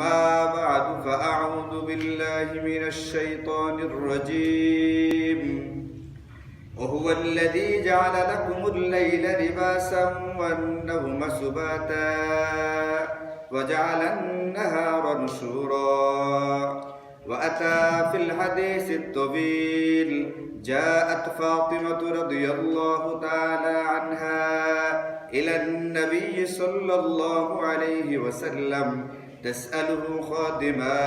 أما بعد فأعوذ بالله من الشيطان الرجيم. وهو الذي جعل لكم الليل لباسا والنوم سباتا وجعل النهار نشورا. وأتى في الحديث الطويل جاءت فاطمة رضي الله تعالى عنها إلى النبي صلى الله عليه وسلم تسأله خادما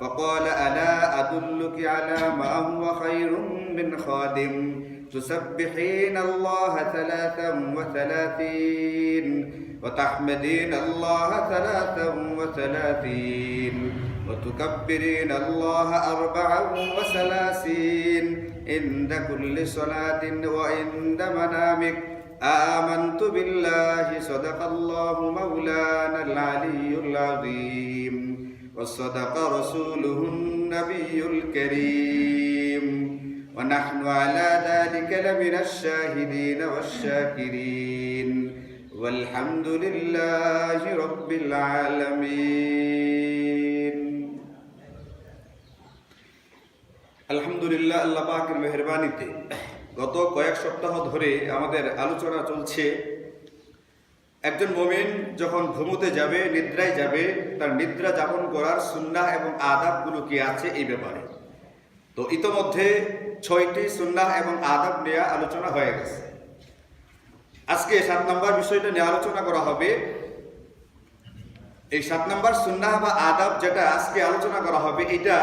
فقال ألا أدلك على ما هو خير من خادم؟ تسبحين الله ثلاثا وثلاثين وتحمدين الله ثلاثا وثلاثين وتكبرين الله أربعا وثلاثين عند كل صلاة وعند منامك آمنت بالله صدق الله مولانا العلي العظيم وصدق رسوله النبي الكريم. ونحن على ذلك لمن الشاهدين والشاكرين. والحمد لله رب العالمين. الحمد لله الله باكر مهرباني গত কয়েক সপ্তাহ ধরে আমাদের আলোচনা চলছে। একজন মমিন যখন ঘুমোতে যাবে, নিদ্রায় যাবে, তার নিদ্রা যাপন করার সুন্নাহ এবং আদাবগুলো কি আছে এই ব্যাপারে? তো ইতোমধ্যে ছয়টি সুন্নাহ এবং আদাব নিয়ে আলোচনা হয়ে গেছে। আজকে সাত নম্বর বিষয়টা নিয়ে আলোচনা করা হবে। এই সাত নম্বর সুন্নাহ বা আদাব যেটা আজকে আলোচনা করা হবে, এটা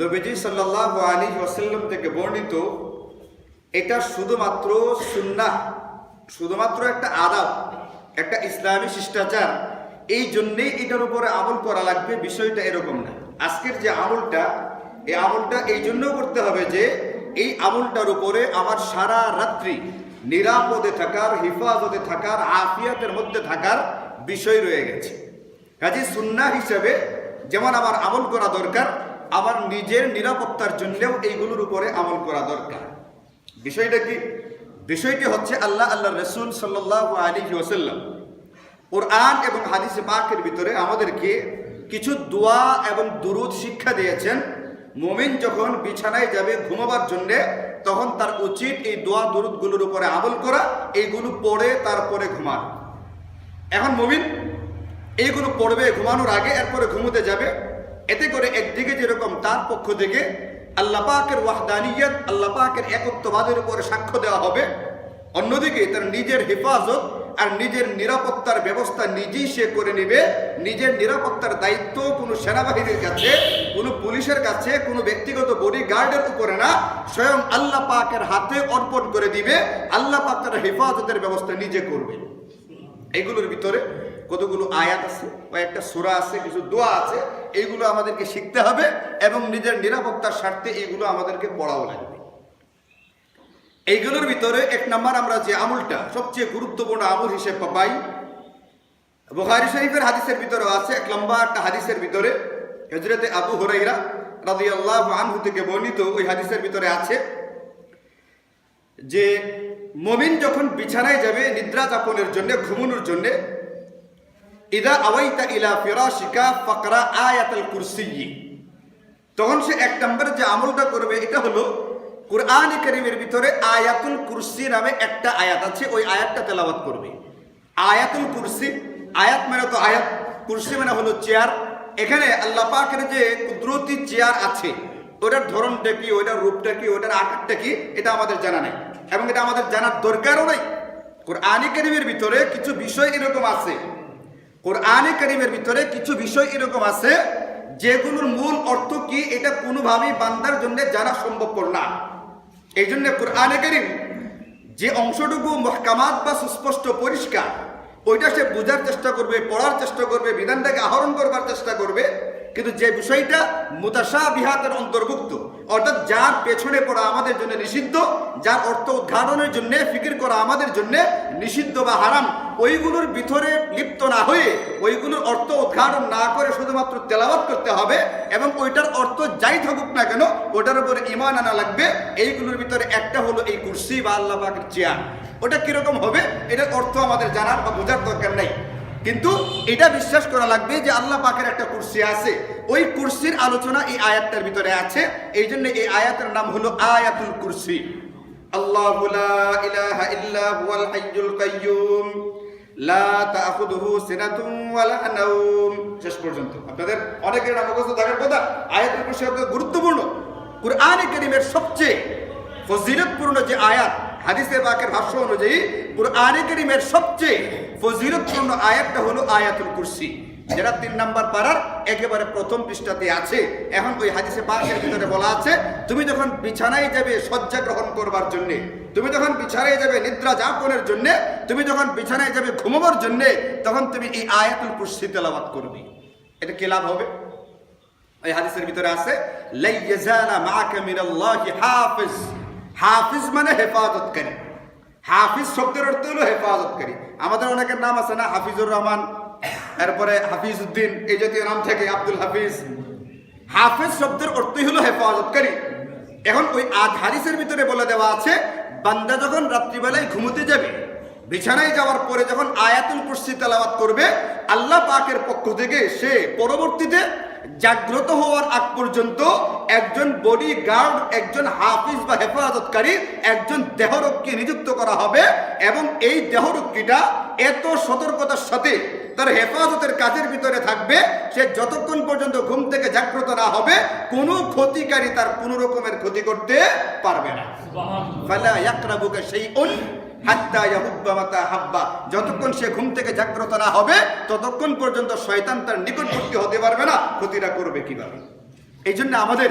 নবীজি সাল্লাহ আলী ওয়াসাল্লাম থেকে বর্ণিত, এটা শুধুমাত্র সুন্নাহ, শুধুমাত্র একটা আদাব, একটা ইসলামী শিষ্টাচার। এই জন্যেই এটার উপরে আমল করা লাগবে, বিষয়টা এরকম না। আজকের যে আমলটা, এই আমলটা এই জন্য করতে হবে যে, এই আমলটার উপরে আমার সারা রাত্রি নিরাপদে থাকার, হিফাজতে থাকার, আফিয়াতের মধ্যে থাকার বিষয় রয়ে গেছে। কাজে সুন্না হিসেবে যেমন আমার আমল করা দরকার আমার নিজের নিরাপত্তার জন্যেও এইগুলোর উপরে আমল করা দরকার। বিষয়টা কি? বিষয়টি হচ্ছে আল্লাহ আল্লাহ রসুল সাল্লাহ আলী ওসাল্লাম কোরআন এবং হাদিসে পাকের ভিতরে আমাদেরকে কিছু দোয়া এবং দুরুদ শিক্ষা দিয়েছেন। মোমিন যখন বিছানায় যাবে ঘুমাবার জন্যে, তখন তার উচিত এই দোয়া দুরুদগুলোর উপরে আমল করা, এইগুলো পড়ে তারপরে ঘুমান। এখন মোমিন, এইগুলো পড়বে, ঘুমানোর আগে এরপরে ঘুমোতে যাবে। এতে করে একদিকে যেরকম তার পক্ষ থেকে আল্লাহ পাকের ওয়াহদানিয়ত, আল্লাহ পাকের একত্ববাদের উপরে সাক্ষ্য দেওয়া হবে। অন্যদিকে তার নিজের হেফাজত আর নিজের নিরাপত্তার ব্যবস্থা নিজেই সে করে নেবে। নিজের নিরাপত্তার দায়িত্ব কোনো সেনাবাহিনীর কাছে, কোনো পুলিশের কাছে, কোনো ব্যক্তিগত বডি গার্ডের উপরে না। স্বয়ং আল্লাহ পাকের হাতে অর্পণ করে দিবে। আল্লাহ পাক তার হেফাজতের ব্যবস্থা নিজে করবে। এইগুলোর ভিতরে কতগুলো আয়াত আছে, কয়েকটা সুরা আছে, কিছু দোয়া আছে, এইগুলো আমাদেরকে শিখতে হবে এবং নিজের নিরাপত্তার স্বার্থে এইগুলো আমাদেরকে পড়াও লাগবে। এইগুলোর ভিতরে এক নাম্বার আমরা যে আমলটা, সবচেয়ে গুরুত্বপূর্ণ আমল হিসেবে পাই, বুখারি শরীফের হাদিসের ভিতরে আছে, এক লম্বা একটা হাদিসের ভিতরে হজরতে আবু হরাইরা রাদি আল্লাহ আনহু থেকে বর্ণিত ওই হাদিসের ভিতরে আছে যে, মমিন যখন বিছানায় যাবে, নিদ্রা যাপনের জন্য, ঘুমানোর জন্য ইদা আওয়াইতা ইলা ফিরাশিকা ফাকরা আয়াতুল কুরসি তখন সে এক নম্বরে যে আমলটা করবে, এটা হলো কোরআন করিমের ভিতরে আয়াতুল কুরসি নামে একটা আয়াত আছে, ওই আয়াতটা তেলাওয়াত করবে। আয়াতুল কুরসি, আয়াত মানে তো আয়াত, কুরসি মানে হলো চেয়ার। এখানে আল্লাহ পাকের যে কুদরতি চেয়ার আছে, ওটার ধরনটা কি ওইটার রূপটা কি, ওটার আকারটা কি, এটা আমাদের জানা নেই। এবং এটা আমাদের জানার দরকারও নেই। কোরআনী করিমের ভিতরে কিছু বিষয় এরকম আছে। কোরআনে করিমের ভিতরে কিছু বিষয় এরকম আছে, যেগুলোর মূল অর্থ কি, এটা কোনোভাবেই বান্দার জন্য জানা সম্ভবপর না। এই জন্য কোরআনে করিম যে অংশটুকু মহকামাত বা সুস্পষ্ট পরিষ্কার, ওইটা সে বোঝার চেষ্টা করবে, পড়ার চেষ্টা করবে, বিধানটাকে আহরণ করবার চেষ্টা করবে কিন্তু যে বিষয়টা মুতাসা বিহাতের অন্তর্ভুক্ত, অর্থাৎ যার পেছনে পড়া আমাদের জন্য নিষিদ্ধ, যার অর্থ উদ্ঘাটনের জন্য, ফিকির করা আমাদের জন্য নিষিদ্ধ বা হারাম, ওইগুলোর ভিতরে লিপ্ত না হয়ে, ওইগুলোর অর্থ উদ্ঘাটন না করে শুধুমাত্র তেলাওয়াত করতে হবে এবং ওইটার অর্থ যাই থাকুক না কেন, ওটার উপরে ইমান আনা লাগবে। এইগুলোর ভিতরে একটা হলো এই কুর্সি বা আল্লাহ চেয়ার। ওটা কীরকম হবে, এটার অর্থ আমাদের জানার বা বোঝার দরকার নেই। কিন্তু এটা বিশ্বাস করা লাগবে যে আল্লাহ পাকের একটা কুরসি আছে। ওই কুরসির আলোচনা এই আয়াতটার ভিতরে আছে। এই জন্য এই আয়াতের নাম হলো আয়াতুল কুরসি। আল্লাহু ইলাহা ইল্লা হুয়াল হাইয়ুল কাইয়্যুম। লা তাখুদুহু সিনাতুন ওয়ালা নাওম। শেষ পর্যন্ত। আপনাদের অনেকের নাম মুখস্থ থাকার কথা, আয়াতুল কুরসি গুরুত্বপূর্ণ। কুরআনে কারীমের সবচেয়ে ফজিলতপূর্ণ যে আয়াত হাদিসে পাকের ভাষ্য অনুযায়ী কুরআনে কারীমের সবচেয়ে ফজিলতপূর্ণ আয়াতটা হলো আয়াতুল কুরসি, যেটা তিন নাম্বার পাড়ার একেবারে প্রথম পৃষ্ঠাতে আছে। এখন ওই হাদিসে পাকের ভিতরে বলা আছে, তুমি যখন বিছানায় যাবে শয্যা গ্রহণ করবার জন্য, তুমি যখন বিছানায় যাবে নিদ্রা যাপনের জন্য, তুমি যখন বিছানায় যাবে ঘুমাবার জন্য, তখন তুমি এই আয়াতুল কুরসি তেলাওয়াত করবে। এটা কি লাভ হবে? এই হাদিসের ভিতরে আছে লাই ইয়াজালা মাআকা মিনাল্লাহি হাফিজ। হাফিজ মানে হেফাজতকারী হাফিজ শব্দের অর্থ হলো হেফাজতকারী আমাদের অনেকের নাম আছে না, হাফিজুর রহমান, এরপরে হাফিজ উদ্দিন এই জাতীয় নাম থেকে আব্দুল হাফিজ। হাফিজ শব্দের অর্থই হলো হেফাজতকারী এখন ওই আজ হাদিসের ভিতরে বলে দেওয়া আছে, বান্দা যখন রাত্রিবেলায় ঘুমোতে যাবে, বিছানায় যাওয়ার পরে যখন আয়াতুল কুরসি তেলাওয়াত করবে, আল্লাহ পাকের পক্ষ থেকে সে পরবর্তীতে জাগ্রত হওয়ার আগ পর্যন্ত একজন বডি গার্ড একজন হাফিজ বা হেফাজতকারী একজন দেহরক্ষী নিযুক্ত করা হবে এবং এই দেহরক্ষীটা এত সতর্কতার সাথে তার হেফাজতের কাজের ভিতরে থাকবে সে যতক্ষণ পর্যন্ত ঘুম থেকে জাগ্রত না হবে কোনো ক্ষতিকারী তার কোনো রকমের ক্ষতি করতে পারবে না। ফালা ইয়াকরাবুকা শাইউন। হাত্তা হাব্বা। যতক্ষণ সে ঘুম থেকে জাগ্রত না হবে, ততক্ষণ পর্যন্ত শয়তান তার নিকটবর্তী হতে পারবে না, ক্ষতিটা করবে কীভাবে? এই জন্য আমাদের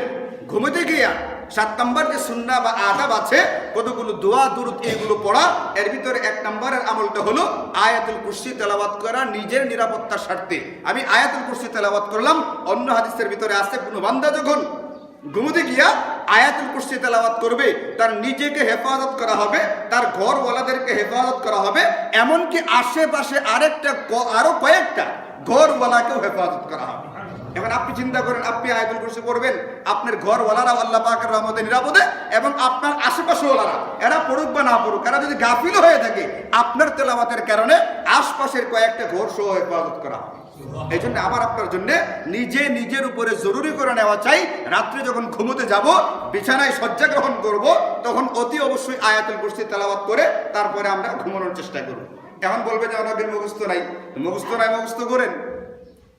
ঘুমোতে গিয়া সাত নম্বর যে সুন্না বা আদাব আছে, কতগুলো দোয়া, দুরুদ এইগুলো পড়া, এর ভিতরে এক নম্বরের আমলটা হলো আয়াতুল কুরসি তেলাওয়াত করা নিজের নিরাপত্তার স্বার্থে। আমি আয়াতুল কুরসি তেলাওয়াত করলাম, অন্য হাদিসের ভিতরে আছে, কোনো বান্দা যখন ঘুমোতে গিয়া আয়াতুল কুরসি তেলাওয়াত করবে, তার নিজেকে হেফাজত করা হবে, তার ঘরওয়ালাদেরকে হেফাজত করা হবে, এমনকি আশেপাশে আরেকটা আরও কয়েকটা ঘরওয়ালাকেও হেফাজত করা হবে। এখন আপনি চিন্তা করেন, আপনি আয়াতুল কুরসি পড়বেন, আপনার ঘরওয়ালারা আল্লাহ পাকের রহমতে নিরাপদে, এবং আপনার আশেপাশে ওলারা, এরা পড়ুক বা না পড়ুক, এরা যদি গাফিল হয়ে থাকে, আপনার তেলাওয়াতের কারণে আশপাশের কয়েকটা ঘর সহ হেফাজত করা হবে। এই জন্য আমার আপনার জন্য নিজে নিজের উপরে জরুরি করে নেওয়া চাই। রাত্রে যখন ঘুমোতে যাব, বিছানায় শয্যা গ্রহণ করব, তখন অতি অবশ্যই আয়াতুল কুরসি তেলাওয়াত করে তারপরে আমরা ঘুমানোর চেষ্টা করব। এখন বলবে যে অনেকের মুখস্থ নাই। মুখস্থ নাই, মুখস্থ করেন।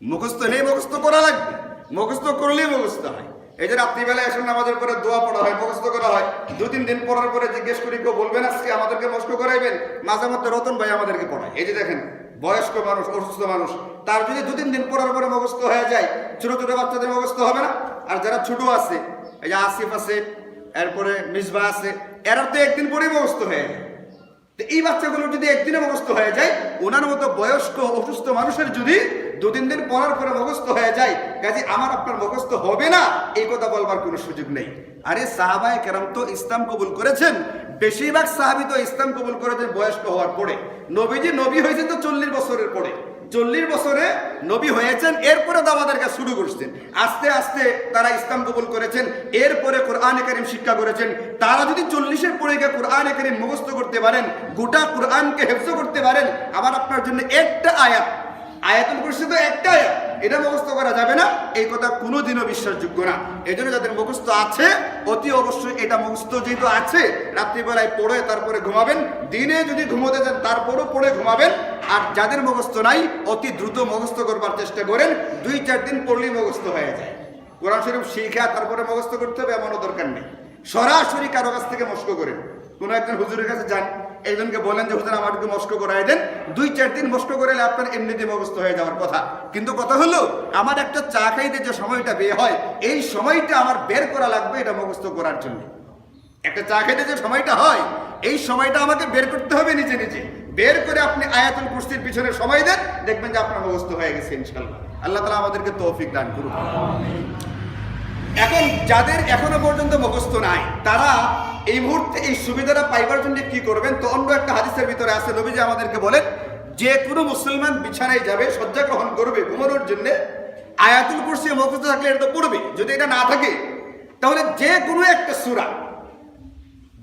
মুখস্থ নেই, মুখস্থ করা লাগবে। মুখস্থ করলেই মুখস্থ হয়। এই যে রাত্রিবেলায় এসে নামাজের পরে দোয়া পড়া হয়, মুখস্থ করা হয়। দু তিন দিন পড়ার পরে জিজ্ঞেস করি, কেউ বলবেন আজকে আমাদেরকে মুখস্থ করাইবেন? মাঝে মধ্যে রতন ভাই আমাদেরকে পড়ায়। এই যে দেখেন বয়স্ক মানুষ, অসুস্থ মানুষ, তার যদি দু তিন দিন পড়ার পরে মুখস্থ হয়ে যায়, ছোটো ছোটো বাচ্চাদের মুখস্থ হবে না? আর যারা ছোট আছে, এই যে আসিফ আছে, এরপরে মিসবা আছে, এরা তো একদিন পরেই মুখস্থ হয়ে যায়। এই বাচ্চাগুলো যদি একদিনে মুখস্থ হয়ে যায়, ওনার মতো বয়স্ক, অসুস্থ মানুষের যদি দু তিন দিন পড়ার পরে মুখস্থ হয়ে যায়, কাজে আমার আপনার মুখস্থ হবে না, এই কথা বলবার কোনো সুযোগ নেই। আরে সাহাবায় কেরাম তো ইসলাম কবুল করেছেন, বেশিরভাগ সাহাবি তো ইসলাম কবুল করেছেন বয়স্ক হওয়ার পরে। নবীজি নবী হয়েছে তো চল্লিশ বছরের পরে। চল্লিশ বছরে নবী হয়েছেন, এরপরে দাওয়াদেরকে শুরু করছেন। আস্তে আস্তে তারা ইসলাম কবুল করেছেন, এরপরে কোরআনে করিম শিক্ষা করেছেন। তারা যদি চল্লিশের পরে গিয়ে কোরআনে করিম মুখস্থ করতে পারেন, গোটা কোরআনকে হেফজ করতে পারেন, আবার আপনার জন্য একটা আয়াত আয়াতুল কুরসি তো একটা এটা মুখস্থ করা যাবে না, এই কথা কোনোদিনও বিশ্বাসযোগ্য না। এই জন্য যাদের মুখস্থ আছে, অতি অবশ্যই এটা মুখস্থ যেহেতু আছে, রাত্রিবেলায় পড়ে তারপরে ঘুমাবেন, দিনে যদি ঘুমোতে যান তারপরও পড়ে ঘুমাবেন, আর যাদের মুখস্থ নাই, অতি দ্রুত মুখস্থ করবার চেষ্টা করেন, দুই চার দিন পড়লেই মুখস্থ হয়ে যায়। কোরআন শরীফ শিখা তারপরে মুখস্থ করতে হবে, এমনও দরকার নেই। সরাসরি কারও কাছ থেকে মস্ক করেন। কোনো একজন হুজুরের কাছে যান, একজনকে বলেন যে, হুজুর, আমাকে মস্ক করাই দেন। দুই, চার দিন মস্ক করালে আপনার এমনিতে মুখস্থ হয়ে যাওয়ার কথা। কিন্তু কথা হলো, আমার একটা চা খাইতে যে সময়টা বের হয়, এই সময়টা আমার বের করা লাগবে এটা মুখস্থ করার জন্য। একটা চা খেতে যে সময়টা হয়, এই সময়টা আমাকে বের করতে হবে নিজে নিজে। বের করে আপনি আয়াতুল কুস্তির পিছনে সময় দেন, দেখবেন যে আপনার মুখস্থ হয়ে গেছে ইনশাল্লাহ আল্লাহ তালা আমাদেরকে তৌফিক দান করুন এখন যাদের এখনও পর্যন্ত মুখস্থ নাই, তারা এই মুহূর্তে এই সুবিধাটা পাইবার জন্য কি করবেন? তো অন্য একটা হাদিসের ভিতরে আছে, নবীজি আমাদেরকে বলেন, যে কোনো মুসলমান বিছানায় যাবে, শয্যা গ্রহণ করবে ঘুমানোর জন্য, আয়াতুল কুরসি মুখস্থ থাকলে এটা তো পড়বে, যদি এটা না থাকে, তাহলে যে কোনো একটা সূরা,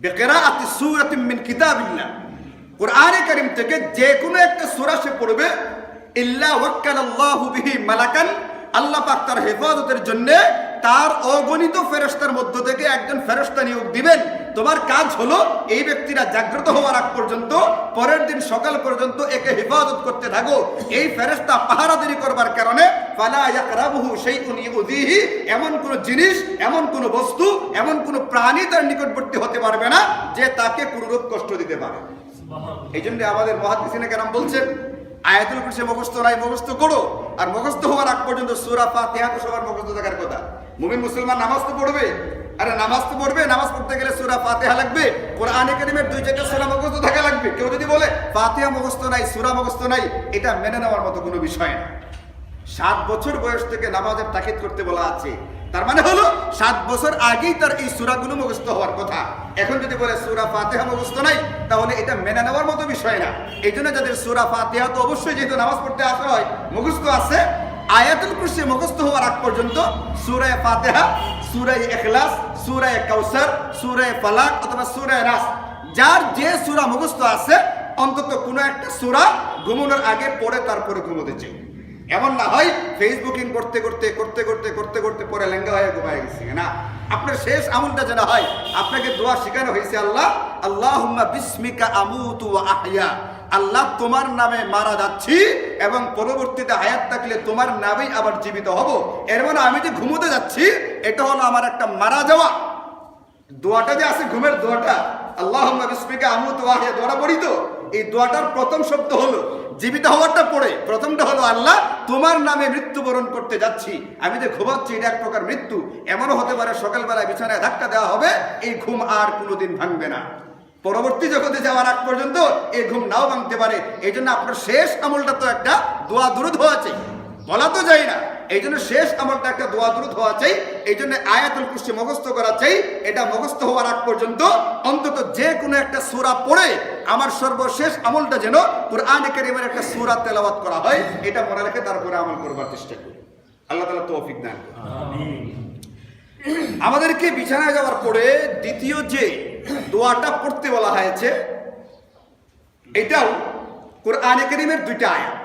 বেকেরাআতি সূরাতিন মিন কিতাবিল্লাহ, কোরআনে কারীম থেকে যে কোনো একটা সূরা সে পড়বে, ইল্লা ওয়াক্কালাল্লাহু বিহি মালাকান, আল্লাহ পাক তার হেফাজতের জন্য তার অগণিত ফেরেশতার মধ্য থেকে একজন ফেরেশতা নিয়োগ দিবেন। তোমার কাজ হলো এই ব্যক্তিরা জাগ্রত হওয়ার আগ পর্যন্ত পরের দিন সকাল পর্যন্ত একে হেফাজত করতে থাকো। এই ফেরেশতা পাহারাদারি করবার কারণে এমন কোন জিনিস এমন কোন বস্তু এমন কোন প্রাণী তার নিকটবর্তী হতে পারবে না যে তাকে কোনরূপ কষ্ট দিতে পারে। এই জন্য আমাদের মহাদিসিনে কেরাম বলছেন আয়াতুল কুরসি মুখস্থ নাই মুখস্থ করো। আর মুখস্থ হওয়ার আগ পর্যন্ত সূরা ফাতিহা তো সবার মুখস্থ থাকার কথা। মুমিন মুসলমান নামাজ তো পড়বে। আরে নামাজ তো পড়বে, নামাজ পড়তে গেলে সূরা ফাতিহা লাগবে। কোরআনে কারিমের দুই চারটা সূরা মুখস্থ থাকা লাগবে। কেউ যদি বলে, ফাতিহা মুখস্থ নাই, সূরা মুখস্থ নাই, এটা মেনে নেওয়ার মতো কোনো বিষয় না। সাত বছর বয়স থেকে নামাজের তাকিদ করতে বলা আছে। তার মানে হলো, সাত বছর আগেই তার এই সুরাগুলো মুখস্থ হওয়ার কথা। এখন যদি বলে, সুরা ফাতেহা মুখস্থ নাই, তাহলে এটা মেনে নেওয়ার মতো বিষয় না। এই জন্য যাদের সুরা ফাতেহা তো অবশ্যই যেহেতু নামাজ পড়তে আসা হয়, মুখস্থ আছে আয়াতুল কুরসি মুখস্থ হওয়ার আগ পর্যন্ত সুরায় ফাতেহা সুরায় এখলাস সুরায় কাউসার সুরায় ফালাক অথবা সুরায় রাস যার যে সুরা মুখস্থ আছে, অন্তত কোনো একটা সুরা ঘুমানোর আগে পড়ে তারপরে ঘুমোতে চাই। এমন না হয় ফেসবুকিং করতে করতে করতে করতে করতে করতে পরে লেঙ্গা হয়ে ঘুমায় গেছি, না। আপনার শেষ আমলটা যেন হয়, আপনাকে দোয়া শেখানো হয়েছে আল্লাহ আল্লাহ বিস্মিকা আমুতু আহয়া। আল্লাহ তোমার নামে মারা যাচ্ছি এবং পরবর্তীতে হায়াত থাকলে তোমার নামেই আবার জীবিত হব। এর মানে আমি যে ঘুমোতে যাচ্ছি, এটা হলো আমার একটা মারা যাওয়া। দোয়াটা যে আছে, ঘুমের দোয়াটা। আল্লাহ বিস্মিকা আমুত ওয়াহিয়া, দোয়াটা পড়ি তো? এই দোয়াটার প্রথম শব্দ হলো জীবিত হওয়ারটা পড়ে। প্রথমটা হলো, আল্লাহ তোমার নামে মৃত্যুবরণ করতে যাচ্ছি। আমি যে ঘুমাচ্ছি, এটা এক প্রকার মৃত্যু। এমনও হতে পারে সকালবেলায় বিছানায় ধাক্কা দেওয়া হবে, এই ঘুম আর কোনোদিন ভাঙবে না। পরবর্তী জগতে যাওয়ার আগ পর্যন্ত এই ঘুম নাও ভাঙতে পারে। এই জন্য আপনার শেষ আমলটা তো একটা দোয়া দূরত হওয়া চাই। বলা তো যায় না এই জন্য শেষ আমলটা একটা দোয়া দূরত হওয়া চাই। এই জন্য আয়াতুল কুরসি মুখস্থ করা চাই। এটা মুখস্থ হওয়ার আগ পর্যন্ত অন্তত যে কোনো একটা সুরা পড়ে আমার সর্বশেষ আমলটা যেন কোরআন কারীমের একটা সূরা তেলাওয়াত করা হয় এটা মনে রেখে তারপরে আমল করবার চেষ্টা করি। আল্লাহ তালা তৌফিক দান। আমাদেরকে বিছানায় যাওয়ার পরে দ্বিতীয় যে দোয়াটা পড়তে বলা হয়েছে। এটাও কোরআনে করিমের দুইটা আয়াত,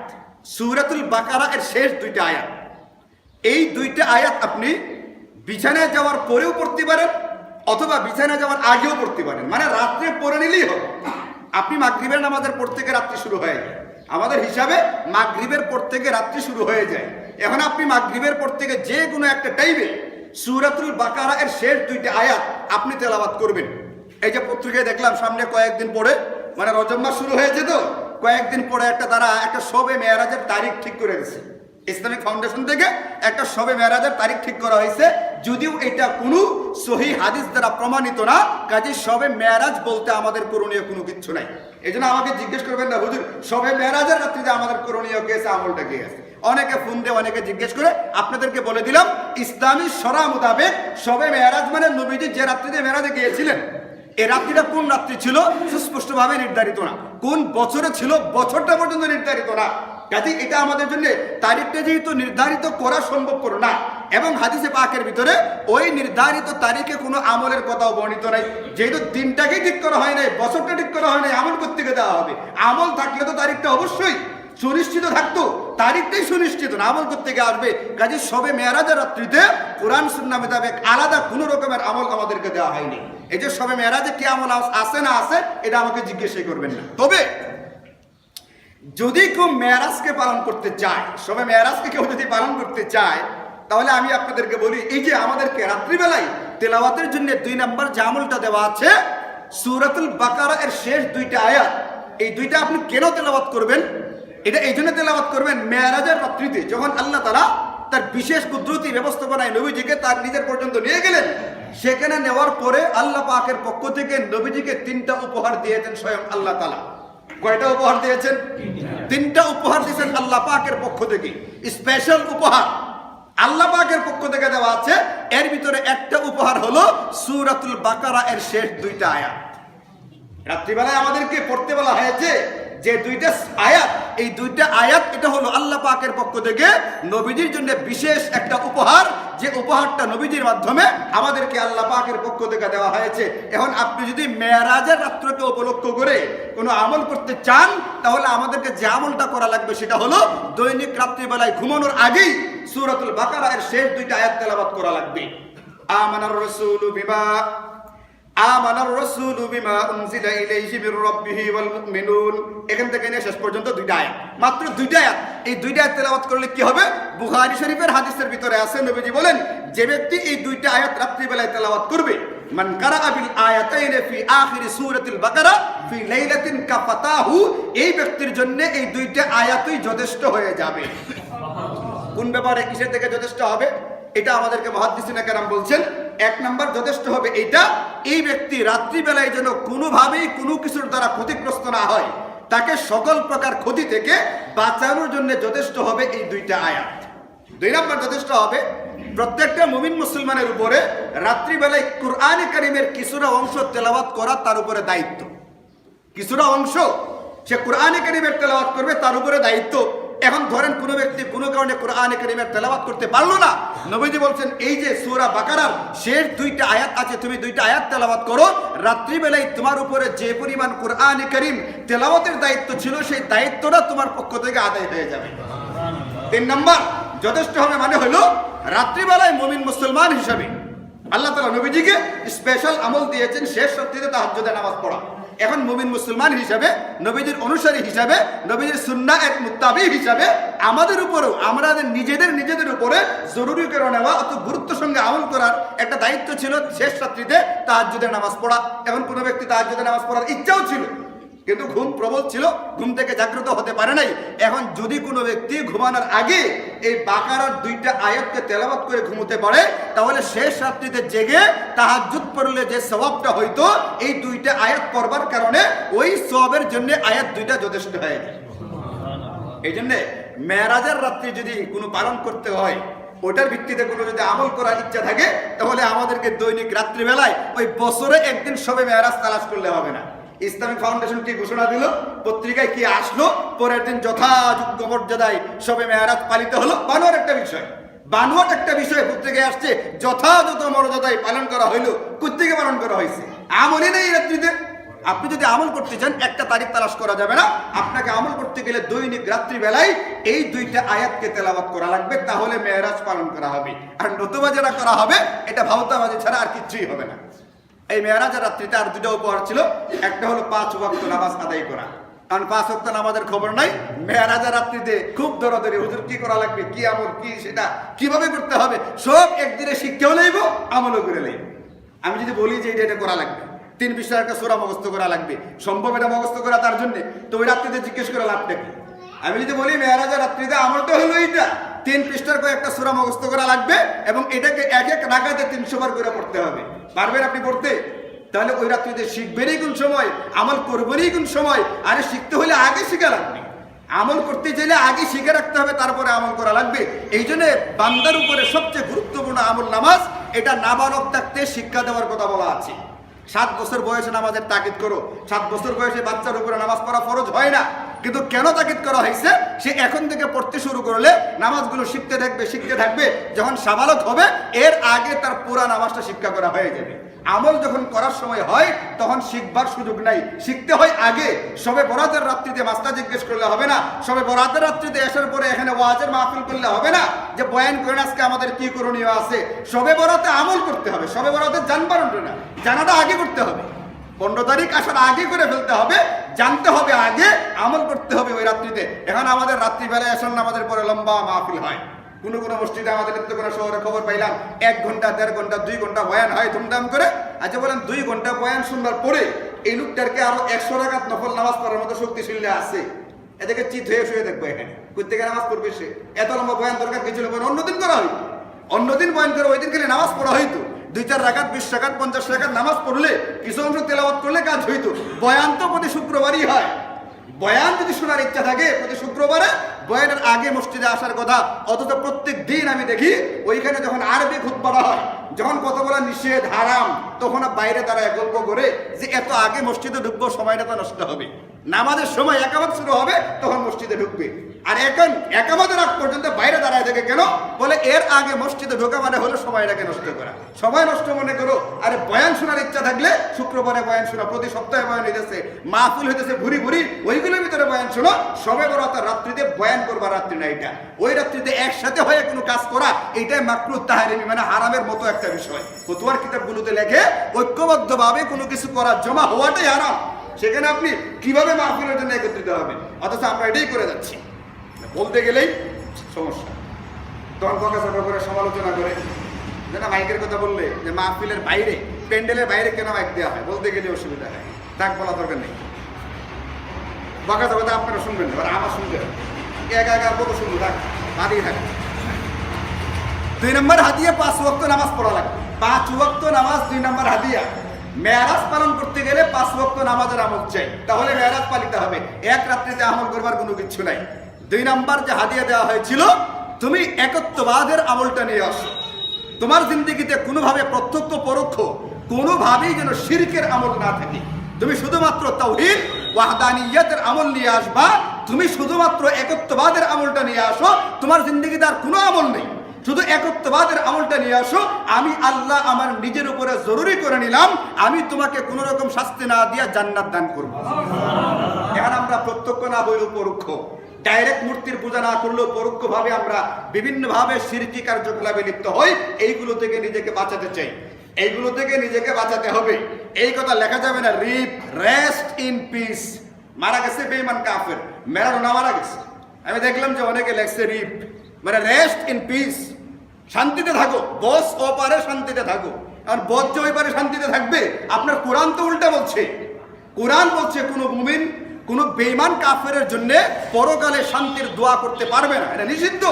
সুরাতুল বাকারা এর শেষ দুইটা আয়াত। এই দুইটা আয়াত আপনি বিছানায় যাওয়ার পরেও পড়তে পারেন অথবা বিছানায় যাওয়ার আগেও পড়তে পারেন। মানে রাত্রে পড়ে নিলেই হবে। আপনি মাগরিবের নামাজের পর থেকে রাত্রি শুরু হয়ে যায়। আমাদের হিসাবে মাগরিবের পর থেকে রাত্রি শুরু হয়ে যায়। এখন আপনি মাগরিবের পর থেকে যে কোনো একটা টাইমে সুরাতুল বাকারা এর শেষ দুইটা আয়াত আপনি তেলাবাত করবেন। এই যে পত্রিকায় দেখলাম, সামনে কয়েকদিন পরে মানে রজব মাস শুরু হয়েছে তো, কয়েকদিন পরে একটা তারা, একটা সবে মেয়ারাজের তারিখ ঠিক করে গেছে ইসলামিক ফাউন্ডেশন থেকে একটা শবে মেয়ারাজের তারিখ ঠিক করা হয়েছে, যদিও এটা কোনো সহি হাদিস দ্বারা প্রমাণিত না কাজে সবে মেয়ারাজ বলতে আমাদের করণীয় কোনো কিচ্ছু নাই। এই জন্য আমাকে জিজ্ঞেস করবেন না, হুজুর, শবে মেয়ারাজের রাত্রিতে আমাদের করণীয় আছে, আমলটা কে আছে? অনেকে ফোন দিয়ে অনেকে জিজ্ঞেস করে আপনাদেরকে বলে দিলাম, ইসলামী সরা মোতাবেক সবে মেয়ারাজ মানে নবীজি যে রাত্রিতে মেয়ারাজে গিয়েছিলেন এই রাত্রিটা কোন রাত্রি ছিল? সুস্পষ্টভাবে নির্ধারিত না। কোন বছরে ছিল? বছরটা পর্যন্ত নির্ধারিত না। কাজে এটা আমাদের জন্য তারিখটা যেহেতু নির্ধারিত করা সম্ভবপর না, এবং হাদিসে পাকের ভিতরে ওই নির্ধারিত তারিখে কোনো আমলের কথাও বর্ণিত নাই। যেহেতু দিনটাকেই ঠিক করা হয় নাই, বছরটা ঠিক করা হয় নাই, আমল করতে দেওয়া হবে। আমল থাকলে তো তারিখটা অবশ্যই সুনিশ্চিত থাকতো। তারিখটাই সুনিশ্চিত না, আমল করতে গিয়ে আসবে। কাজে সবে মেয়ারাজের রাত্রিতে কোরআন সুন্না মোতাবেক আলাদা কোনো রকমের আমল আমাদেরকে দেওয়া হয়নি। এই যে সবে মেয়ারাজে কি আমল আছে না আছে, এটা আমাকে জিজ্ঞেসই করবেন না। তবে, যদি কেউ মেয়ারাজকে পালন করতে চায়, সবে মেয়ারাজকে কেউ যদি পালন করতে চায়, তাহলে আমি আপনাদেরকে বলি, এই যে আমাদেরকে রাত্রিবেলায় তেলাওয়াতের জন্য দুই নম্বর যে আমলটা দেওয়া আছে, সুরাতুল বাকারা এর শেষ দুইটা আয়াত, এই দুইটা আপনি কেন তেলাওয়াত করবেন? এটা এই জন্য তেলাওয়াত করবেন মেয়ারাজের রাত্রিতে, যখন আল্লাহ তালা তার বিশেষ কুদরতি ব্যবস্থাপনায় নবীজিকে তার নিজের পর্যন্ত নিয়ে গেলেন। সেখানে নেওয়ার পরে আল্লাহ পাকের পক্ষ থেকে নবীজিকে তিনটা উপহার দিয়েছেন স্বয়ং আল্লাহ তালা কয়টা উপহার দিয়েছেন? তিনটা উপহার দিয়েছেন আল্লাহ পাকের পক্ষ থেকে। স্পেশাল উপহার আল্লাহ পাকের পক্ষ থেকে দেওয়া আছে। এর ভিতরে একটা উপহার হলো সুরাতুল বাকারা এর শেষ দুইটা আয়াত। রাত্রিবেলায় আমাদেরকে পড়তে বলা হয়েছে যে দুইটা আয়াত এই দুইটা আয়াত, এটা হলো আল্লাহ পাকের পক্ষ থেকে নবীজির জন্য বিশেষ একটা উপহার। যে উপহারটা নবীজির মাধ্যমে আমাদেরকে আল্লাহ পাকের পক্ষ থেকে দেওয়া হয়েছে। এখন আপনি যদি মেয়ারাজের রাত্রকে উপলক্ষ করে কোনো আমল করতে চান, তাহলে আমাদেরকে যে আমলটা করা লাগবে সেটা হলো দৈনিক রাত্রিবেলায় ঘুমানোর আগেই সূরাতুল বাকারা এর শেষ দুইটা আয়াত তেলাওয়াত করা লাগবে। আমানার রাসূলু আমানার রাসূলু বিমা উনজিলা ইলাইহি মির রাব্বিহি ওয়াল মুমিনুন। এখান থেকে নিয়ে শেষ পর্যন্ত দুইটা আয়াত। মাত্র দুইটা আয়াত। এই দুইটা আয়াত তেলাওয়াত করলে কি হবে? বুখারী শরীফের হাদিসের ভিতরে আছে, নবীজি বলেন, যে ব্যক্তি এই দুইটা আয়াত রাত্রিবেলায় তেলাওয়াত করবে, মান কারা বিল আয়াতাইন ফি আখির সূরাতিল বাকারা ফি লাইলাতিন কাফাতাহু, এই ব্যক্তির জন্য এই দুইটা আয়াতই যথেষ্ট হয়ে যাবে। কোন ব্যাপারে কিসের থেকে যথেষ্ট হবে? এটা আমাদেরকে মহাদিসিনা কেরাম বলছেন এক নাম্বার যথেষ্ট হবে এটা এই ব্যক্তি রাত্রিবেলায় যেন কোনোভাবেই কোনো কিছুর দ্বারা ক্ষতিগ্রস্ত না হয়, তাকে সকল প্রকার ক্ষতি থেকে বাঁচানোর জন্য যথেষ্ট হবে এই দুইটা আয়াত। দুই নাম্বার যথেষ্ট হবে, প্রত্যেকটা মুমিন মুসলমানের উপরে রাত্রিবেলায় কুরআনে কারিমের কিছুটা অংশ তেলাওয়াত করা তার উপরে দায়িত্ব। কিছুটা অংশ সে কোরআনে কারিমের তেলাওয়াত করবে তার উপরে দায়িত্ব। এখন ধরেন কোনো ব্যক্তি কোনো কারণে কোরআনে কারিমের তেলাওয়াত করতে পারল না, নবীজি বলছেন, এই যে সূরা বাকারার শেষ দুইটা আয়াত আছে, তুমি দুইটা আয়াত তেলাওয়াত করো, রাত্রিবেলায় তোমার উপরে যে পরিমাণ কোরআনে কারিম তেলাওয়াতের দায়িত্ব ছিল, সেই দায়িত্বটা তোমার পক্ষ থেকে আদায় হয়ে যাবে। তিন নম্বর, যথেষ্ট হবে মানে হলো রাত্রিবেলায় মমিন মুসলমান হিসাবে আল্লাহ তালা নবীজিকে স্পেশাল আমল দিয়েছেন, শেষ রাত্রিতে তাহাজ্জুদের নামাজ পড়া। এখন মুমিন মুসলমান হিসাবে নবীজির অনুসারী হিসাবে নবীজির সুন্না এক মুতাবি হিসাবে, আমাদের উপরেও, আমাদের নিজেদের নিজেদের উপরে জরুরি করে নেওয়া অত গুরুত্ব সঙ্গে আমল করার একটা দায়িত্ব ছিল শেষ রাত্রিতে তাহাজুদের নামাজ পড়া। এখন কোনো ব্যক্তি তাহাজুদের নামাজ পড়ার ইচ্ছাও ছিল কিন্তু ঘুম প্রবল ছিল, ঘুম থেকে জাগ্রত হতে পারে নাই। এখন যদি কোনো ব্যক্তি ঘুমানোর আগে এই বাকারার দুইটা আয়াতকে তেলাবাত করে ঘুমোতে পারে, তাহলে শেষ রাত্রিতে জেগে তাহাজ্জুদ পড়লে যে স্বভাবটা হইতো, এই দুইটা আয়াত পড়বার কারণে ওই সবের জন্য আয়াত দুইটা যথেষ্ট হয়ে যায় এই জন্যে মেয়ারাজের রাত্রি যদি কোনো পালন করতে হয়, ওটার ভিত্তিতে কোনো যদি আমল করার ইচ্ছা থাকে, তাহলে আমাদেরকে দৈনিক রাত্রিবেলায় ওই বছরে একদিন সবে মেয়ারাজ তালাশ করলে হবে না। ইসলামিক ফাউন্ডেশন কি ঘোষণা দিল? পত্রিকায় কি আসলো? পরের দিন যথাযোগ্য মর্যাদায় সবে মেয়ারাজ পালিত হলো। বানোয়ার একটা বিষয়। বানোয়ার একটা বিষয় পত্রিকায় আসছে, যথাযথ মর্যাদায় পালন করা হইল। কোথেকে পালন করা হয়েছে আমলই নেই রাত্রিতে। আপনি যদি আমল করতে চান, একটা তারিখ তালাশ করা যাবে না। আপনাকে আমল করতে গেলে দৈনিক রাত্রিবেলায় এই দুইটা আয়াতকে তেলাবাত করা লাগবে, তাহলে মেয়েরাজ পালন করা হবে। আর নতুবা যেটা করা হবে, এটা ভাবতাবাজি ছাড়া আর কিছুই হবে না। এই মেয়েরাজের রাত্রিতে আর দুটো উপহার ছিল। একটা হলো পাঁচ ওয়াক্ত নামাজ আদায় করা। কারণ পাঁচ ওয়াক্ত নামাজের খবর নাই। মেয়েরাজের রাত্রিতে খুব দরদরি, হুজুর, কি করা লাগবে? কি আমল? কি সেটা? কীভাবে করতে হবে? সব একদিনে শিক্ষাও লইব, আমলও করে লইব। আমি যদি বলি যে এটা এটা করা লাগবে, তিন বিষয়ের একটা সোরা মুখস্থ করা লাগবে, সম্ভব এটা মুখস্থ করা তার জন্য, তো ওই রাত্রিতে জিজ্ঞেস করে লাভটা কি? আমি যদি বলি মেয়ারাজের রাত্রিতে আমলটা হলো এইটা তিন পৃষ্ঠার করে একটা সুরা মুখস্থ করা লাগবে এবং এটাকে এক এক রাগাতে তিনশো বার করে পড়তে হবে। পারবেন আপনি পড়তে? তাহলে ওই রাত্রিতে শিখবেনই কোন সময়? আমল করবেনই কোন সময়? আরে শিখতে হলে আগে শিখা লাগবে। আমল করতে চাইলে আগে শিখে রাখতে হবে, তারপরে আমল করা লাগবে। এই জন্য বান্দার উপরে সবচেয়ে গুরুত্বপূর্ণ আমল নামাজ, এটা নাবালক থাকতে শিক্ষা দেওয়ার কথা বলা আছে। সাত বছর বয়সে নামাজের তাকিদ করো। সাত বছর বয়সে বাচ্চার উপরে নামাজ পড়া ফরজ হয় না। কিন্তু কেন তাকিদ করা হয়েছে? সে এখন থেকে পড়তে শুরু করলে নামাজগুলো শিখতে থাকবে শিখতে থাকবে। যখন সাবালক হবে, এর আগে তার পুরা নামাজটা শিক্ষা করা হয়ে যাবে। আমল যখন করার সময় হয়, তখন শিখবার সুযোগ নাই। শিখতে হয় আগে, সবে বরাতের রাত্রিতে মাস্টার জিজ্ঞেস করলে হবে না, সবে বরাতের রাত্রিতে আসার পরে এখানে ওয়াজের মাহফিল করলে হবে না, যে বয়ান করেন আজকে আমাদের কি করণীয় আছে। সবে বরাতে আমল করতে হবে, সবে বরাতে জানবার না, জানাটা আগে করতে হবে। পনেরো তারিখ আসার আগে করে ফেলতে হবে, জানতে হবে আগে, আমল করতে হবে ওই রাত্রিতে। এখন আমাদের রাত্রিবেলায় আসার আমাদের পরে লম্বা মাহফিল হয়। কোনো কোনো মসজিদে আমাদের তো কোনো শহরে খবর পাইলাম, এক ঘণ্টা, দেড় ঘণ্টা, দুই ঘণ্টা বয়ান হয় ধুমধাম করে। আচ্ছা বলেন, দুই ঘণ্টা বয়ান শুনবার পরে এই লোকটারকে আরও একশো টাকা নফল নামাজ পড়ার মতো শক্তিশীল আছে। এদেরকে চিত হয়ে শুয়ে দেখব এখানে। কোথেকে নামাজ পড়বে সে? এত লম্বা বয়ান দরকার, কিছু না অন্যদিন করা হইতো। অন্যদিন বয়ান করে ওই দিন খালি নামাজ পড়া হইতো। দুই, চার রাখাত বিশ রাখাত পঞ্চাশ রাখাত নামাজ পড়লে কিছু অংশ তেলাওয়াত করলে কাজ হইতো। বয়ান তো প্রতি শুক্রবারই হয়। বয়ান যদি শোনার ইচ্ছা থাকে, প্রতি শুক্রবারে বয়ানের আগে মসজিদে আসার কথা, অথচ প্রত্যেক দিন আমি দেখি, ওইখানে যখন আরবি খুদ হয় যখন কত বলা নিষেধ, হারাম, তখন বাইরে তারা গল্প করে যে এত আগে মসজিদে ঢুকবো, সময়টা তো নষ্ট হবে। নামাজের সময় একামত শুরু হবে, তখন মসজিদে ঢুকবে। আর এখন একামতের আগ পর্যন্ত বাইরে দাঁড়ায় থাকে কেন? বলে এর আগে মসজিদে ঢোকা মানে হলো সময়টাকে নষ্ট করা। সময় নষ্ট মনে করো, আরে বয়ান শোনার ইচ্ছা থাকলে শুক্রবারে বয়ান শোনা, প্রতি সপ্তাহে বয়ান হইতেছে, মাহফিল হইতেছে ভুরি ভুরি ওইগুলোর ভিতরে বয়ান শোনো, সবে বড় রাত্রিতে বয়ান করবার রাত্রি না এটা। ওই রাত্রিতে একসাথে হয়ে কোনো কাজ করা, এটাই মাকরু তাহারিমি মানে হারামের মতো একটা বিষয়। ফতুয়ার কিতাবগুলোতে লেখে, ঐক্যবদ্ধভাবে কোনো কিছু করা জমা হওয়াটাই হারাম। সেখানে আপনি কীভাবে মাহফিলের জন্য একত্রিত হবেন? অথচ আমরা এটাই করে যাচ্ছি। বলতে গেলেই সমস্যা। করে সমালোচনা করে। মাইকের কথা বললে যে মাহফিলের বাইরে, প্যান্ডেলের বাইরে কেন মাইক দেওয়া হয়? বলতে গেলে অসুবিধা হয়। তাক বলা দরকার নেই। বকা কথা আপনারা শুনবেন না আমার হবে। একা একা কত শুনব, থাক বাদিয়ে থাকে। দুই নম্বর হাদিয়া, পাঁচ ওয়াক্ত নামাজ পড়া লাগে পাঁচ ওয়াক্ত নামাজ, দুই নম্বর হাদিয়া। মেয়ারাজ পালন করতে গেলে পাঁচ ওয়াক্ত নামাজের আমল চাই। তাহলে মেয়ারাজ পালিত হবে। এক রাত্রিতে আমল করবার কোনো কিছু নাই। দুই নম্বর যে হাদিয়া দেওয়া হয়েছিল, তুমি একত্ববাদের আমলটা নিয়ে আসো। তোমার জিন্দগিতে কোনোভাবে প্রত্যক্ষ পরোক্ষ, কোনোভাবেই যেন শিরকের আমল না থাকে। তুমি শুধুমাত্র তাওহীদ, ওয়াহদানিয়াতের আমল নিয়ে আসবা। তুমি শুধুমাত্র একত্ববাদের আমলটা নিয়ে আসো। তোমার জিন্দগিতে আর কোনো আমল নেই। শুধু একত্ববাদের আমলটা নিয়ে আসো, আমি আল্লাহ আমার নিজের উপরে জরুরি করে নিলাম, আমি তোমাকে কোনো রকম শাস্তি না দিয়া জান্নাত দান করব। এখন আমরা প্রত্যক্ষ না হইলেও পরোক্ষ। ডাইরেক্ট মূর্তির পূজা না করলেও পরোক্ষভাবে আমরা বিভিন্নভাবে সিরকি কার্যকলাপে লিপ্ত হই, এইগুলো থেকে নিজেকে বাঁচাতে চাই। এইগুলো থেকে নিজেকে বাঁচাতে হবে। এই কথা লেখা যাবে না, রিপ, রেস্ট ইন পিস। মারা গেছে বেইমান কাফের। মেরানো না মারা গেছে। আমি দেখলাম যে অনেকে লেখছে রিপ মানে রেস্ট ইন পিস। শান্তিতে থাকো। বস অপারে শান্তিতে থাকো। আর বস যে ওই পারে শান্তিতে থাকবে? আপনার কোরআন তো উল্টা বলছে। কোরআন বলছে, কোনো মুমিন, কোনো বেইমান কাফেরের জন্য পরকালে শান্তির দোয়া করতে পারবে না। এটা নিষিদ্ধ।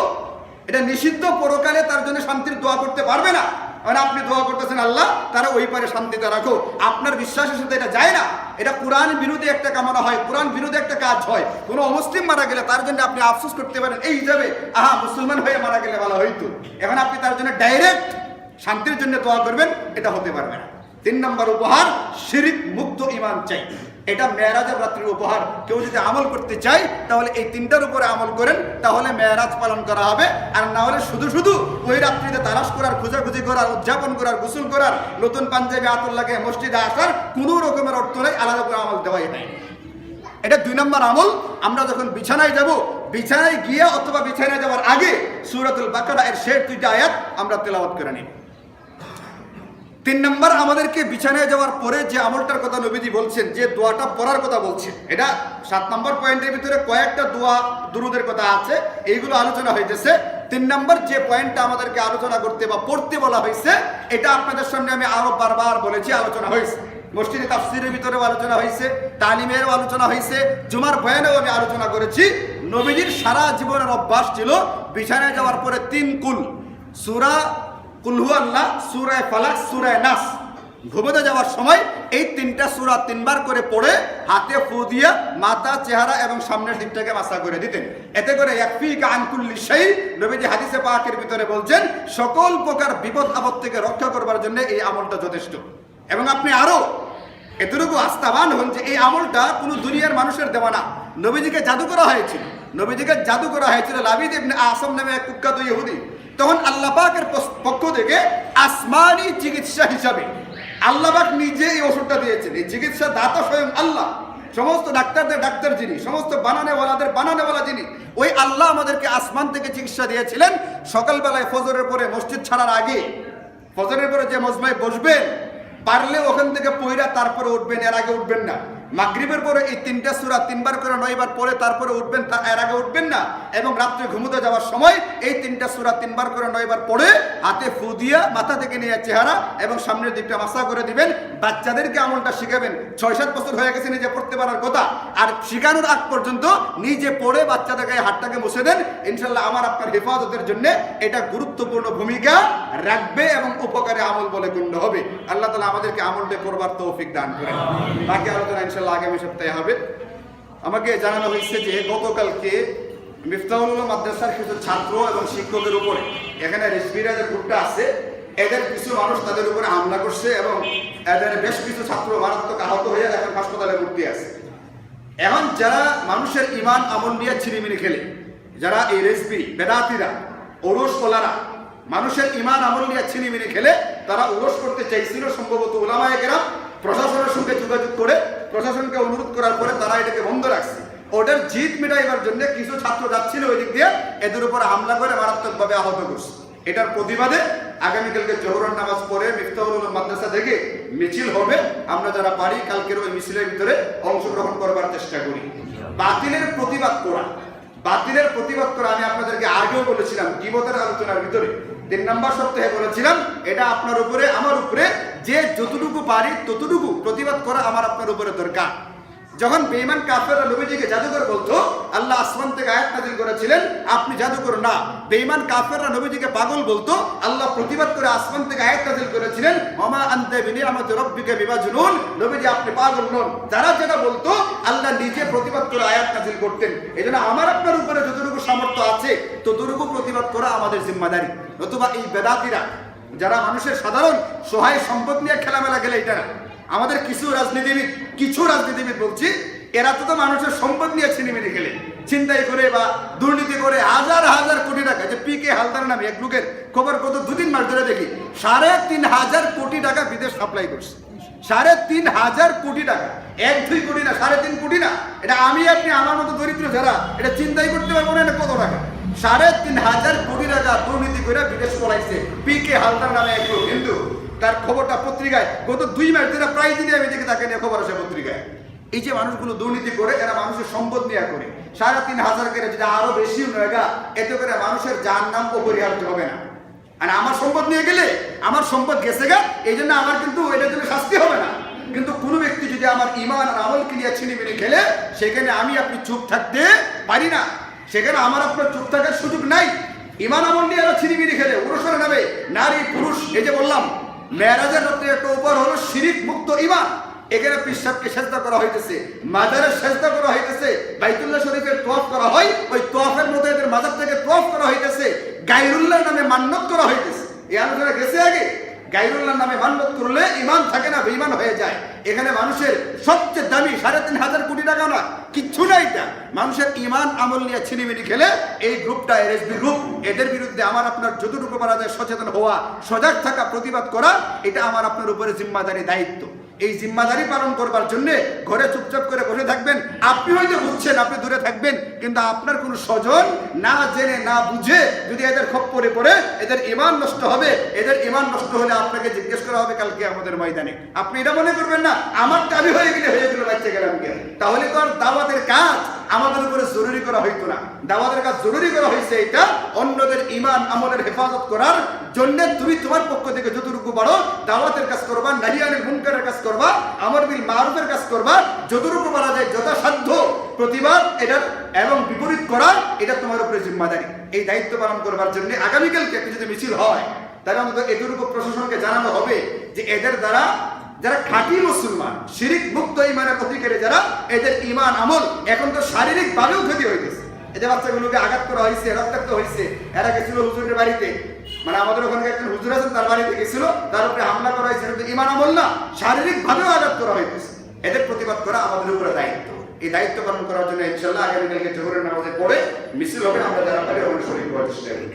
এটা নিষিদ্ধ, পরকালে তার জন্য শান্তির দোয়া করতে পারবে না। মানে আপনি দোয়া করতেছেন, আল্লাহ, তারা ওই পারে শান্তিতে রাখো। আপনার বিশ্বাসের সাথে এটা যায় না। এটা কোরআন বিরোধী একটা কামনা হয়, কোরআন বিরোধী একটা কাজ হয়। কোনো অমুসলিম মারা গেলে তার জন্য আপনি আফসোস করতে পারেন, এই হিসাবে, আহা, মুসলমান হয়ে মারা গেলে ভালো হইতো। এখন আপনি তার জন্য ডাইরেক্ট শান্তির জন্য দোয়া করবেন, এটা হতে পারবে না। তিন নম্বর উপহার, শিরিক মুক্ত ইমান চাই। এটা মেয়েরাজের রাত্রির উপহার। কেউ যদি আমল করতে চায়, তাহলে এই তিনটার উপরে আমল করেন, তাহলে মেয়েরাজ পালন করা হবে। আর না হলে শুধু শুধু ওই রাত্রিতে তালাশ করার, খোঁজাখুঁজি করার, উদযাপন করার, গোসল করার, নতুন পাঞ্জাবি আতর লাগে, মসজিদে আসার কোনো রকমের অর্থ নেই, আলাদা করে আমল দেওয়াই নাই। এটা দুই নম্বর আমল। আমরা যখন বিছানায় যাব, বিছানায় গিয়ে অথবা বিছানায় যাওয়ার আগে সুরাতুল বাকারা এর শেষ দুইটা আয়াত আমরা তেলাওয়াত করে নিই। তিন নম্বর, আমাদেরকে বিছানায় যাওয়ার পরে যে আমলটার কথা নবীজি বলছেন, যে দোয়াটা পড়ার কথা বলছেন, এটা সাত নম্বর পয়েন্টের ভিতরে কয়েকটা দোয়া দুরুদের কথা আছে, এইগুলো আলোচনা হইতেছে। তিন নম্বর, যে পয়েন্টটা আমাদেরকে আলোচনা করতে বা পড়তে বলা হয়েছে এটা আপনাদের সামনে আমি আরও বারবার বলেছি, আলোচনা হয়েছে মসজিদে তাফসিরের ভিতরেও আলোচনা হয়েছে তালিমেরও আলোচনা হয়েছে জুমার বয়ানেও আমি আলোচনা করেছি। নবীজির সারা জীবনের অভ্যাস ছিল বিছানায় যাওয়ার পরে তিন কুল, সুরা কুলহু আল্লাহ, সুরায় ফালাক, সুরায় নাস। ঘুমোতে যাওয়ার সময় এই তিনটা সুরা তিনবার করে পড়ে হাতে ফু দিয়ে মাথা, চেহারা এবং সামনের দিকটাকে মাসা করে দিতেন। এতে করে আনকুল্লি সেই নবীজি হাদিসে পাকের ভিতরে বলছেন, সকল প্রকার বিপদ আপদ থেকে রক্ষা করবার জন্য এই আমলটা যথেষ্ট। এবং আপনি আরও এতটুকু আস্থাবান হন যে এই আমলটা কোনো দুনিয়ার মানুষের দেওয়া না। নবীজিকে জাদু করা হয়েছিল। নবীজিকে জাদু করা হয়েছিল লাবিদ আসম নামে এক কুখ্যাত ইহুদি। তখন আল্লাহ পাকের পক্ষ থেকে আসমানি চিকিৎসা হিসাবে আল্লাহ পাক নিজে এই ওষুধটা দিয়েছেন। এই চিকিৎসা দাতা স্বয়ং আল্লাহ। সমস্ত ডাক্তারদের ডাক্তার যিনি, সমস্ত বানানেওয়ালাদের বানানেওয়ালা যিনি, ওই আল্লাহ আমাদেরকে আসমান থেকে চিকিৎসা দিয়েছিলেন। সকালবেলায় ফজরের পরে মসজিদ ছাড়ার আগে, ফজরের পরে যে মজমায় বসবেন, পারলে ওখান থেকে পইরা তারপরে উঠবেন, এর আগে উঠবেন না। মাগরিবের পরে এই তিনটা সুরা তিনবার করে নয়বার পরে তারপরে উঠবেন তা এর আগে উঠবেন না এবং রাত্রে ঘুমোতে যাওয়ার সময় এই তিনটা সুরা তিনবার করে নয়বার পড়ে হাতে ফু দিয়া মাথা থেকে নিয়ে চেহারা এবং সামনের দিকটা মাসা করে দিবেন। বাচ্চাদেরকে আমলটা শিখাবেন। ছয় সাত বছর হয়ে গেছে নিজে পড়তে পারার কথা। আর শিখানোর আগ পর্যন্ত নিজে পড়ে বাচ্চাদেরকে হাতটাকে মুছে দেন। ইনশাল্লাহ আমার আপনার হেফাজতের জন্য এটা গুরুত্বপূর্ণ ভূমিকা। রাখবে এবং উপকারে আমল বলে গণ্য হবে। আল্লাহ তালা আমাদেরকে আমলটা করবার তৌফিক দান করেন। বাকি আলোচনা ইনশাল্লাহ আগামী সপ্তাহে হবে। আমাকে জানানো হয়েছে যে গতকালকে মিফতাহুল উলুম মাদ্রাসার কিছু ছাত্র এবং শিক্ষকের উপরে, এখানে রেসবিরা যে গ্রুপটা আছে, এদের কিছু মানুষ তাদের উপরে হামলা করছে এবং এদের বেশ কিছু ছাত্র মারাত্মক আহত হয়ে এখন হাসপাতালে ভর্তি আছে। এখন যারা মানুষের ইমান আমল নিয়ে ছিনিমিনি খেলে, যারা এই রেসপি বেদাতিরা, ওরস কলারা মানুষের ইমান আমল নিয়ে ছিনিমিনি খেলে তারা ওরস করতে চাইছিল সম্ভবত ওলামায় গেরাম প্রশাসনের সঙ্গে যোগাযোগ করে, প্রশাসনকে অনুরোধ করার পরে তারা এটাকে বন্ধ রাখছে। ওদের জিত মেটাইবার জন্য কিছু ছাত্র যাচ্ছিল ওই দিক দিয়ে, এদের উপর হামলা করে মারাত্মকভাবে আহত করছে। এটার প্রতিবাদে আগামীকালকে জোহরের নামাজ পড়ে মিফতাহুল মাদ্রাসা থেকে মিছিল হবে। আমরা যারা পারি কালকের ওই মিছিলের ভিতরে অংশগ্রহণ করবার চেষ্টা করি। বাতিলের প্রতিবাদ করা। বাতিলের প্রতিবাদ করা আমি আপনাদেরকে আগেও বলেছিলাম, গিবতের আলোচনার ভিতরে। তিন নম্বর সপ্তাহে বলেছিলাম, এটা আপনার উপরে, আমার উপরে, যে যতটুকু পারি ততটুকু প্রতিবাদ করা আমার আপনার উপরে দরকার। যখন বেঈমান কাফেররা নবীজিকে জাদুকর বলতো, আল্লাহ আসমান থেকে আয়াত নাযিল করেছিলেন, আপনি জাদুকর না। বেঈমান কাফেররা নবীজিকে পাগল বলতো, আল্লাহ প্রতিবাদ করে আসমান থেকে আয়াত নাযিল করেছিলেন, ওমা আনতা বিনিয়ামতি রাব্বিকা বিমাজনুন। নবীজি, আপনি পাগল নন। যারা যেটা বলতো, আল্লাহ নিজে প্রতিবাদ করে আয়াত নাযিল করতেন। এজন্য আমার আপনার উপরে যতটুকু সামর্থ্য আছে, ততটুকু প্রতিবাদ করা আমাদের জিম্মাদারি। নতুবা এই বেদাতিরা, যারা মানুষের সাধারণ সহায় সম্পদ নিয়ে খেলামেলা খেলে এটা না আমাদের কিছু রাজনীতিবিদ কিছু রাজনীতিবিদ বলছি, এরা তো তো মানুষের সম্পদ নিয়ে ছিনিমিনি খেলে। চিন্তাই করে বা দুর্নীতি করে হাজার হাজার কোটি টাকা যে পি কে হালদার নামে এক লোকের খবর কত দুদিন মাস ধরে দেখি, সাড়ে তিন হাজার কোটি টাকা বিদেশ সাপ্লাই করছে। সাড়ে তিন হাজার কোটি টাকা। এক, দুই কোটি না, সাড়ে তিন কোটি না। এটা আমি আপনি আমার মতো দরিদ্র যারা, এটা চিন্তাই করতে পারব না, এটা কত টাকা? সাড়ে তিন হাজার কোটি টাকা দুর্নীতি করে বিদেশ পলাইছে পি কে হালদার নামে এক লোক কিন্তু তার খবরটা পত্রিকায়, গত দুই মাস ধরে প্রায় দিনে আমি দেখে তাকে নিয়ে খবর আসে পত্রিকায়। এই যে মানুষগুলো দুর্নীতি করে, এরা মানুষের সম্পদ নেওয়া করে। সাড়ে তিন হাজার করে যদি আরও বেশি নয়গা এতে করে মানুষের যার নাম অপরিহার্য হবে না। আর আমার সম্পদ নিয়ে গেলে, আমার সম্পদ গেছে গা, এই জন্য আমার কিন্তু এটার জন্য শাস্তি হবে না। কিন্তু কোনো ব্যক্তি যদি আমার ইমান আর আমল ক্রিয়া ছিনিমিনি খেলে, সেখানে আমি আপনি চুপ থাকতে পারি না। সেখানে আমার আপনার চুপ থাকার সুযোগ নাই। ইমান আমল নিয়ে আরও ছিনিমিনি খেলে উরসরে নামে নারী, পুরুষ, এই যে বললাম মেয়েরাজের রাত্রে একটা উপর হলো শিরিক মুক্ত ইমান এখানে পিসাবকে সেজদা করা হইতেছে মাজারের সেজদা করা হইতেছে, বাইতুল্লাহ শরীফের তোয়াফ করা হয়, ওই তোয়াফের মধ্যে এদের মাজার থেকে তোয়াফ করা হইতেছে, গাইরুল্লাহ নামে মান্যত করা হইতেছে। এই আলোচনা গেছে আগে? গাইরুল্লাহ নামে মান্যত করলে ইমান থাকে না, বেঈমান হয়ে যায়। এখানে মানুষের সবচেয়ে দামি সাড়ে তিন হাজার কোটি টাকা না, কিচ্ছু না এটা। মানুষের ইমান আমল নিয়ে ছিনিমিনি খেলে এই গ্রুপটা এরএসবি গ্রুপ। এদের বিরুদ্ধে আমার আপনার যতটুকু পারা যায় সচেতন হওয়া, সজাগ থাকা, প্রতিবাদ করা, এটা আমার আপনার উপরে জিম্মাদারি দায়িত্ব। এই জিম্মাদারি পালন করবার জন্য ঘরে চুপচাপ করে বসে থাকবেন। আপনি হয়তো বুঝছেন, আপনি দূরে থাকবেন, কিন্তু আপনার কোনো স্বজন না জেনে, না বুঝে যদি এদের খপ্পরে পড়ে এদের ইমান নষ্ট হবে। এদের ইমান নষ্ট হলে আপনাকে জিজ্ঞেস করা হবে, কালকে আমাদের ময়দানে। আপনি এটা মনে করবেন না, আমার দাবি হয়ে গেলে হয়ে গেল বাচ্চা গেলাম কে তাহলে তো আর দাওয়াতের কাজ আমাদের উপরে জরুরি করা হইতো না। দাওয়াতের কাজ জরুরি করা হয়েছে এটা অন্যদের ইমান আমলের হেফাজত করার জন্য তুমি তোমার পক্ষ থেকে যতটুকু পারো দাওয়াতের কাজ করবা, নাহিয়ানের মুনকারের কাজ করবা, আমার বিল মারুফের কাজ করবা, যতটুকু পারা যায় যথাসাধ্য প্রতিবাদ এটার এবং বিপরীত করা, এটা তোমার উপরে জিম্মাদারি। এই দায়িত্ব পালন করবার জন্য আগামীকালকে একটা যদি মিছিল হয়, তাহলে অন্তত এতটুকু প্রশাসনকে জানানো হবে যে এদের দ্বারা যারা খাঁটি মুসলমান, শিরিক মুক্ত ইমানের অধিকারী যারা, এদের ইমান আমল এখন তো শারীরিক ভাবেও ক্ষতি হইতেছে। এদের বাচ্চাগুলোকে আঘাত করা হয়েছে রক্তাক্ত হয়েছে এরা গেছিল হুজুরের বাড়িতে। মানে আমাদের ওখানে একজন হুজুর আছেন তার বাড়িতে গেছিল তার উপরে হামলা করা হয়েছে কিন্তু ইমান আমল না শারীরিক ভাবেও আঘাত করা হয়েছে এদের প্রতিবাদ করা আমাদের উপরে দায়িত্ব। এই দায়িত্ব পালন করার জন্য ইনশাল্লাহ আগামীকালকে জোহরের নামাজে পড়ে মিছিল হবে আমরা যারা পারি অনুসরণ করার চেষ্টা করি